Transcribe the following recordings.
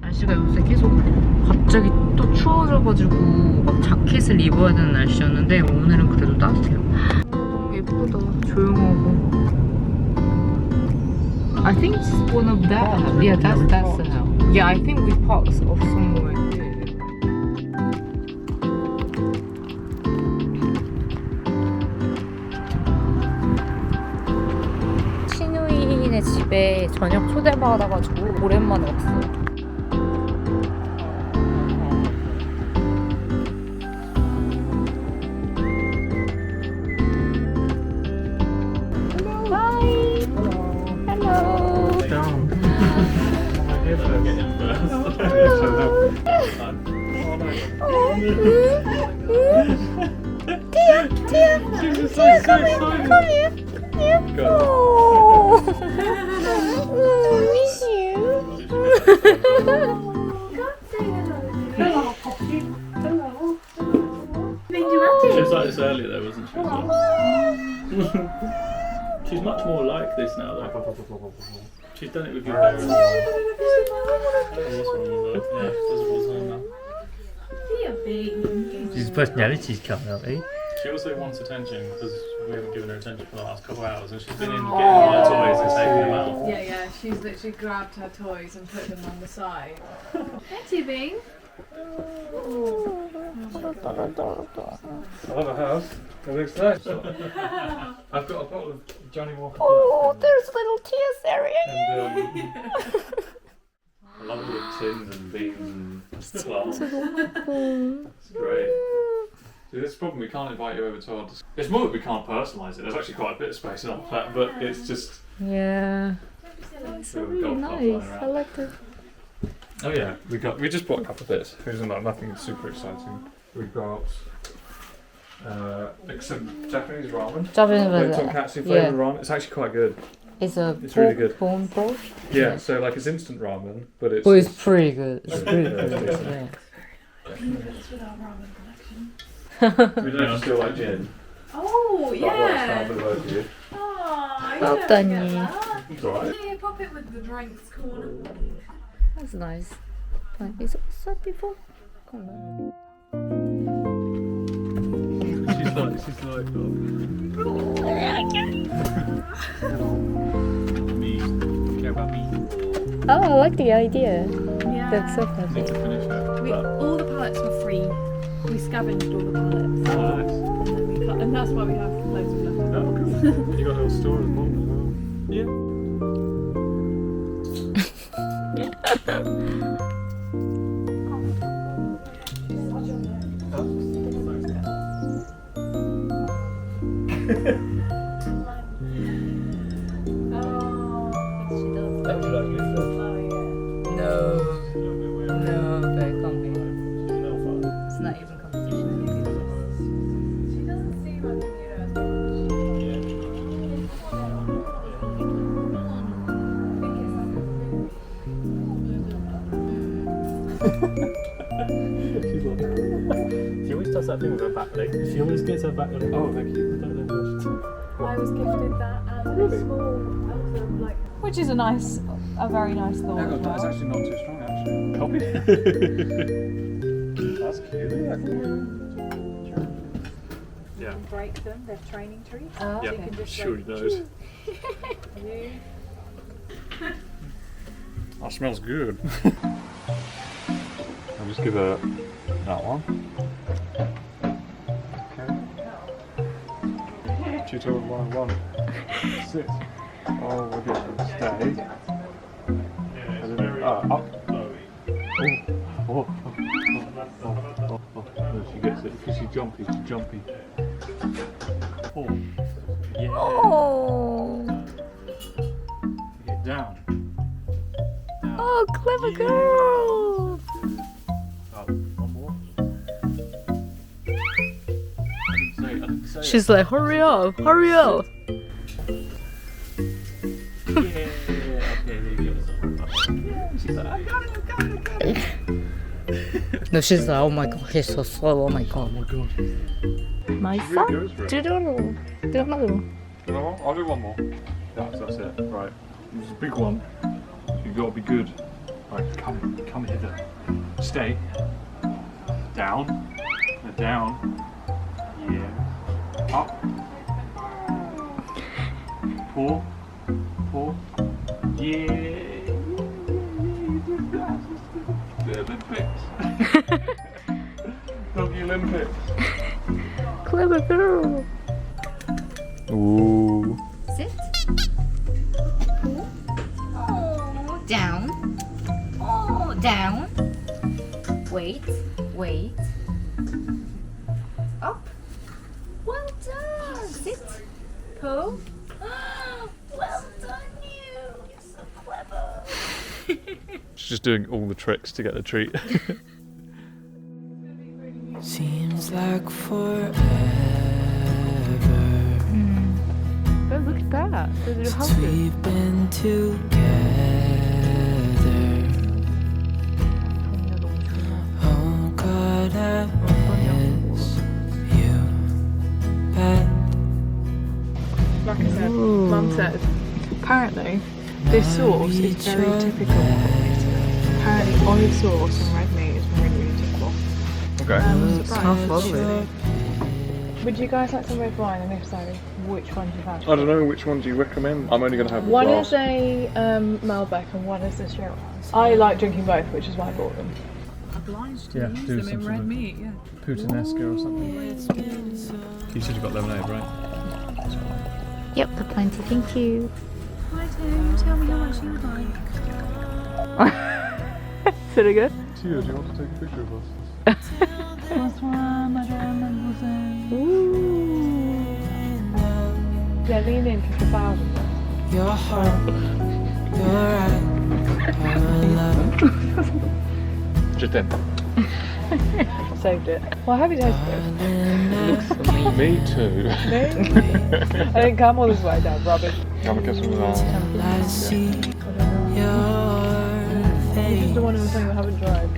날씨가 요새 계속 갑자기 또 추워져가지고 막 자켓을 입어야 되는 날씨였는데 오늘은 그래도 따뜻해요. 너무 예쁘다. 조용하고. I think it's one of that. Yeah, that's that's house. Yeah, I think we parked off somewhere 저녁 초대받아가지고 오랜만에 왔어요. Tia, Tia, Tia, come here, come here, come here. Oh, you. She was like this earlier though, wasn't she? She's much more like this now though. She's done it with your parents. Oh, this one personality's coming out, eh? She also wants attention because we haven't given her attention for the last couple of hours and she's been in getting all her toys and taking them out. Yeah, yeah, she's literally grabbed her toys and put them on the side. Hey, Bean. I love a house. It looks nice. I've got a bottle of Johnny Walker. Oh, there's a little Tia's area. And, um, I love all the tins and beans and glass. It's great. See, this is the problem. We can't invite you over to our. dis- It's more that we can't personalise it. There's actually quite a bit of space in our flat, but it's just. Yeah. It's Really nice. I like it. oh yeah, we got. We just bought a couple of bits. It isn't like nothing super exciting. We got. Uh, like some Japanese ramen. Japanese Like was tonkatsu yeah. flavored ramen. It's actually quite good. It's a It's really good. bone pork. Yeah, Yeah. so like it's instant ramen, but it's. But it's pretty good. It's pretty good. it's Yeah. We don't have to still like gin. Oh, That works yeah. fine for the both of you. Oh, you Well don't done, forget you. that. It's alright. Yeah, pop it with the drinks corner. That's nice. Like, is it what's that before? Come on. She's like, she's like, Me. Care about me. Oh, I like the idea. Yeah. That's so Need funny. to finish scavenged all the pallets. Oh, nice. And, then we cut, and that's why we have loads of left. Oh, good. You got a little store at the bottom as well. Yeah. She always back. Oh, thank you. I don't know I was gifted that and a small, um, like, which is a nice, a very nice thought. Hang on, as that's actually not too strong, actually. Copy. That's cute. Yeah. break them. They're training trees. Oh, Yeah, You can just sure like, he knows. you- That smells good. I'll just give her that one. Okay. Tutorial one one. Sit. Oh, we'll get to stay. And then, uh, up. Oh, oh, oh, oh, oh, oh. No, she gets it because she's jumpy. She's jumpy. Oh, Yeah. Oh, get down. oh, clever girl. She's like, hurry up, hurry up. no, she's like, oh my god, he's so slow, oh my god. Oh my god. My son? Do another one. Do another one. Another one? I'll do one more. That's, that's it, right. It's a big one. You got to be good. Right, come, come hither. Stay. Down. Down. Yeah. Up. Pull. Pull. Yeah. The Olympics. Doggy Olympics. Clever girl. Ooh. Sit. Oh, down. Oh, down. Wait, wait. Pose. Well done, you. You're so clever. She's just doing all the tricks to get the treat. Seems like forever Oh, look at that. There's since we've this sauce is very typical. Apparently olive sauce and red meat is really, really typical. Okay. Um, Sounds lovely. Would you guys like some red wine? And if so, which one do you have? I don't know which one do you recommend. I'm only going to have One glass. is a um, Malbec and one is a Shiraz. I like drinking both, which is why I bought them. Yeah, do some red meat, yeah. Puttanesca or something. You said you got lemonade, right? Yep, the plenty. Thank you. Is it good? Tia, do you want to take a picture of us? Yeah, lean in for the thousand. Your heart, your eye, our love. Just then. Saved it. Well, I hope it tastes good. Me too. No? I didn't come all this way down, rubbish. Have a kiss with I see your This is the face. one of the things I haven't tried.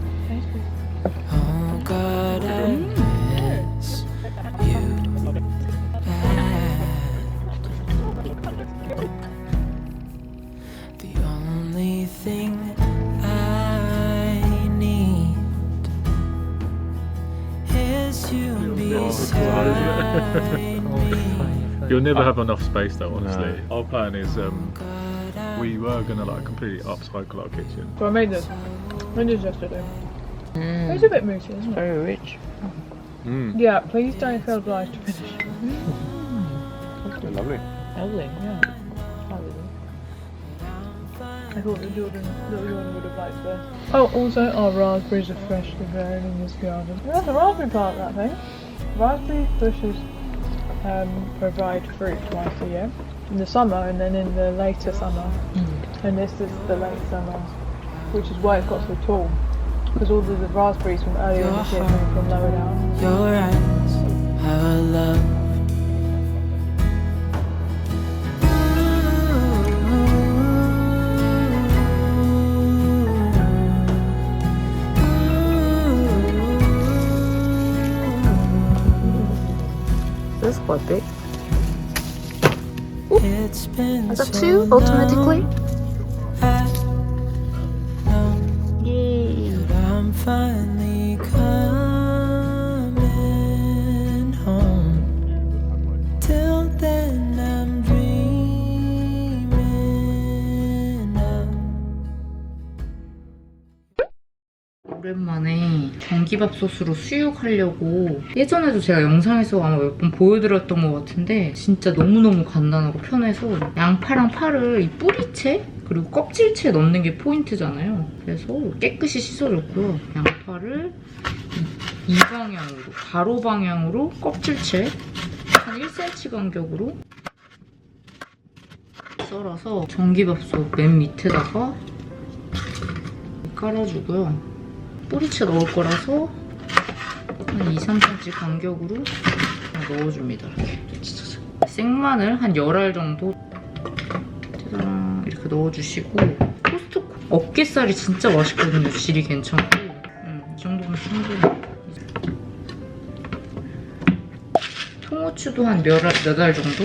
You'll never have enough space though, honestly. Our plan is um, we were gonna like completely upcycle our kitchen. So I made this. I did yesterday. It's a bit moosey, isn't it? Very rich. Mm. Yeah, please don't feel obliged to finish. Lovely. Lovely. Yeah. I thought the Jordan, little Jordan would have liked this. Oh, also our raspberries are freshly grown in this garden. That's a raspberry plant, that thing. Raspberry bushes um, provide fruit twice a year. In the summer and then in the later summer. And this is the late summer, which is why it's got so tall. Because all of the raspberries from earlier in this year came from lower down. Your eyes, our love. Quite big. It's been Is that so two automatically? Yay. I'm finally 전기밥솥으로 수육하려고 예전에도 제가 영상에서 아마 몇 번 보여드렸던 것 같은데 진짜 너무너무 간단하고 편해서 양파랑 파를 이 뿌리채 그리고 껍질채 넣는 게 포인트잖아요. 그래서 깨끗이 씻어줬고요. 양파를 이 방향으로 가로 방향으로 껍질채 한 1cm 간격으로 썰어서 전기밥솥 맨 밑에다가 깔아주고요. 뿌리채 넣을 거라서 한 2, 3cm 간격으로 넣어줍니다. 생마늘 한 10알 정도 짜잔 이렇게 넣어주시고 코스트코 어깨살이 진짜 맛있거든요. 질이 괜찮고 음, 이 정도면 충분해. 통후추도 한몇알 정도?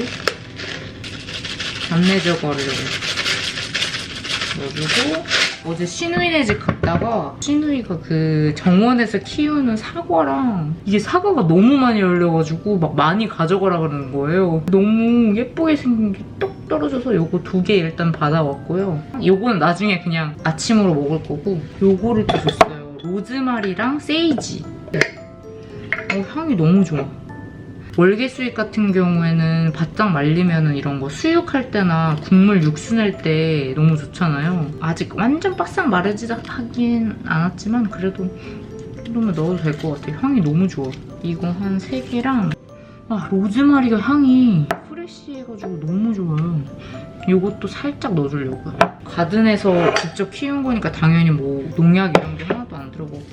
잡내 제거하려고 넣어주고 어제 시누이네 집 갔다가 시누이가 그 정원에서 키우는 사과랑 이게 사과가 너무 많이 열려가지고 막 많이 가져가라 그러는 거예요. 너무 예쁘게 생긴 게 똑 떨어져서 요거 두 개 일단 받아왔고요. 요거는 나중에 그냥 아침으로 먹을 거고 요거를 또 줬어요. 로즈마리랑 세이지. 어, 향이 너무 좋아. 월계 수육 같은 경우에는 바짝 말리면은 이런 거 수육할 때나 국물 육수 낼 때 너무 좋잖아요. 아직 완전 바싹 마르지 하긴 않았지만 그래도 이 정도면 넣어도 될 것 같아요. 향이 너무 좋아. 이거 한 3개랑 아 로즈마리가 향이 프레쉬해가지고 너무 좋아요. 이것도 살짝 넣어주려고요. 가든에서 직접 키운 거니까 당연히 뭐 농약 이런 게 하나도 안 들어가고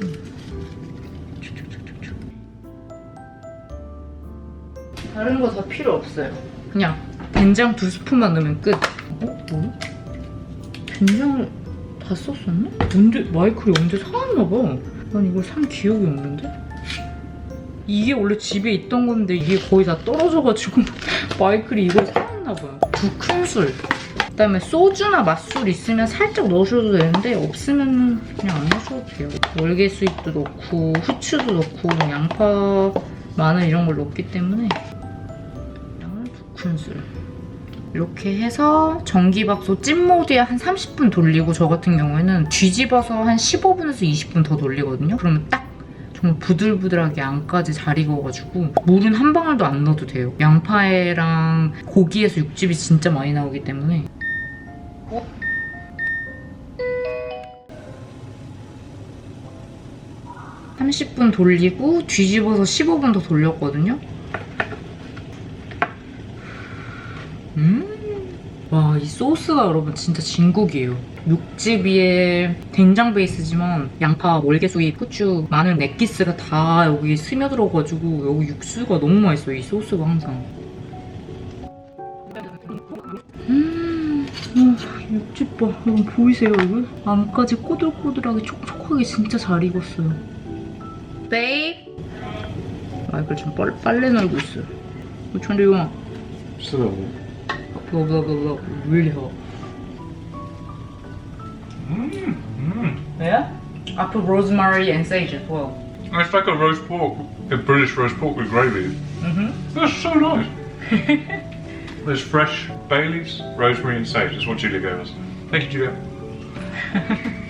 다른 거 다 필요 없어요. 그냥 된장 두 스푼만 넣으면 끝. 어? 뭐야? 된장을 다 썼었나? 언제 마이클이 언제 사왔나 봐. 난 이걸 산 기억이 없는데. 이게 원래 집에 있던 건데 이게 거의 다 떨어져가지고 마이클이 이걸 사왔나 봐요. 두 큰술. 그다음에 소주나 맛술 있으면 살짝 넣으셔도 되는데 없으면 그냥 안 넣으셔도 돼요. 월계 수잎도 넣고 후추도 넣고 양파, 마늘 이런 걸 넣기 때문에 큰술. 이렇게 해서 전기밥솥 찐모드에 한 30분 돌리고 저 같은 경우에는 뒤집어서 한 15분에서 20분 더 돌리거든요. 그러면 딱 정말 부들부들하게 안까지 잘 익어가지고 물은 한 방울도 안 넣어도 돼요. 양파랑 고기에서 육즙이 진짜 많이 나오기 때문에 어? (30분) 돌리고 뒤집어서 (15분) 더 돌렸거든요 음 와, 이 소스가 여러분 진짜 진국이에요. 육즙 위에 된장 베이스지만 양파, 월계수잎, 후추, 마늘, 넷기스가 다 여기 스며들어가지고 여기 육수가 너무 맛있어요. 이 소스가 항상. 음, 와, 육즙 봐. 여러분 보이세요, 여기? 안까지 꼬들꼬들하게 촉촉하게 진짜 잘 익었어요. 베이? 아, 이걸 좀 빨래, 빨래 널고 있어요. Do you want? Still. Blah, blah, blah, blah. Really hot. Mmm. Mmm. Yeah? I put rosemary and sage as well. It's like a roast pork, a British roast pork with gravy. Mm-hmm. That's so nice. There's fresh bay leaves, rosemary, and sage. That's what Julia gave us. Thank you, Julia.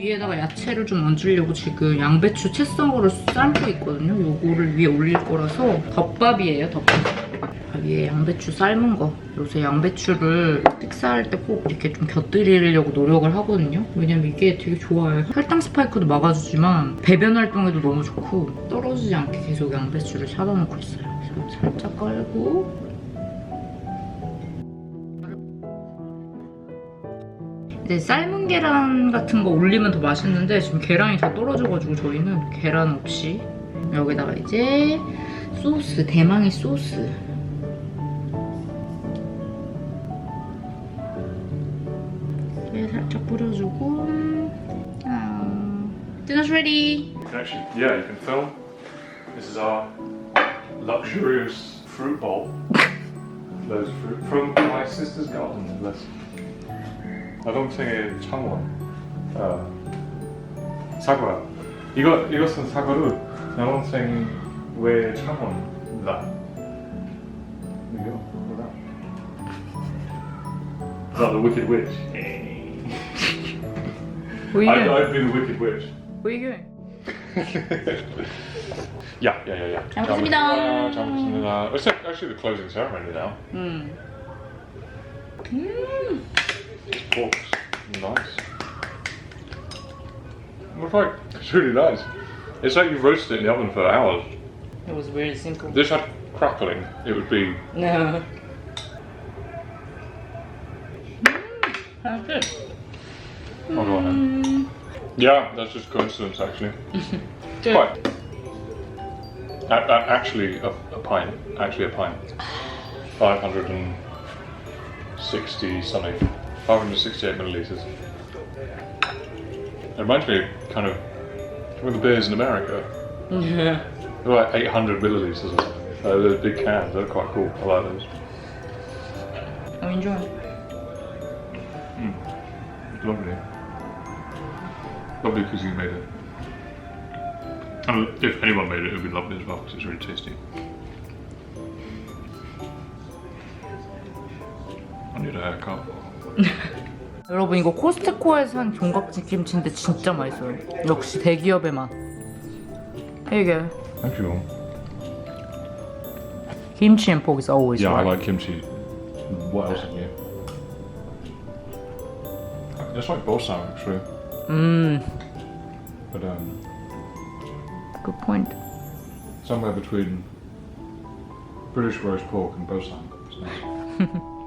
위에다가 야채를 좀 얹으려고 지금 양배추 채 썬 거를 삶고 있거든요. 요거를 위에 올릴 거라서 덮밥이에요, 덮밥. 위에 양배추 삶은 거. 요새 양배추를 식사할 때 꼭 이렇게 좀 곁들이려고 노력을 하거든요. 왜냐면 이게 되게 좋아요. 혈당 스파이크도 막아주지만 배변 활동에도 너무 좋고 떨어지지 않게 계속 양배추를 사다 놓고 있어요. 살짝 깔고 이제 삶은 계란 같은 거 올리면 더 맛있는데 지금 계란이 다 떨어져가지고 저희는 계란 없이 여기다가 이제 소스, 대망의 소스 살짝 뿌려주고 아, dinner's ready! You can actually, yeah, you can film. This is our luxurious fruit bowl. Loads of fruit from my sister's garden. Let's. 나동생의 창원. 어, 사과. 이거 이것은 사과로 남동생 왜 창원다. 이거 뭐다? Not the Wicked Witch. 뭐 I, 이게 I've been the Wicked Witch. 뭐 이게 Yeah, yeah, yeah, yeah. 잘 먹겠습니다. 잘 먹겠습니다. It's actually the closing ceremony now. 음. Forks. Nice. It's like, it's really nice. It's like you've roasted it in the oven for hours. It was very simple. This had crackling, it would be. No. Mm. That's good. Oh, go. Mm. Yeah, that's just coincidence actually. Good. Quite. A- a- actually, a, a pint. Actually, a pint. 560 something. 568 milliliters. It reminds me kind of With the beers in America, Yeah. they're like 800 milliliters. Or something. Uh, they're big cans. They're quite cool. I like those. I enjoy. Lovely. Lovely because you made it. And if anyone made it, it would be lovely as well because it's really tasty. I need a haircut. 여러분 이거 코스트코에서 산 종갓집 김치인데 진짜 맛있어요. 역시 대기업의 맛. 이게 Thank you. 김치 and pork is always Yeah, I right. like kimchi. What else in here? It's like balsam actually, 음, but um, good point. somewhere between British roast pork and balsam. It's nice.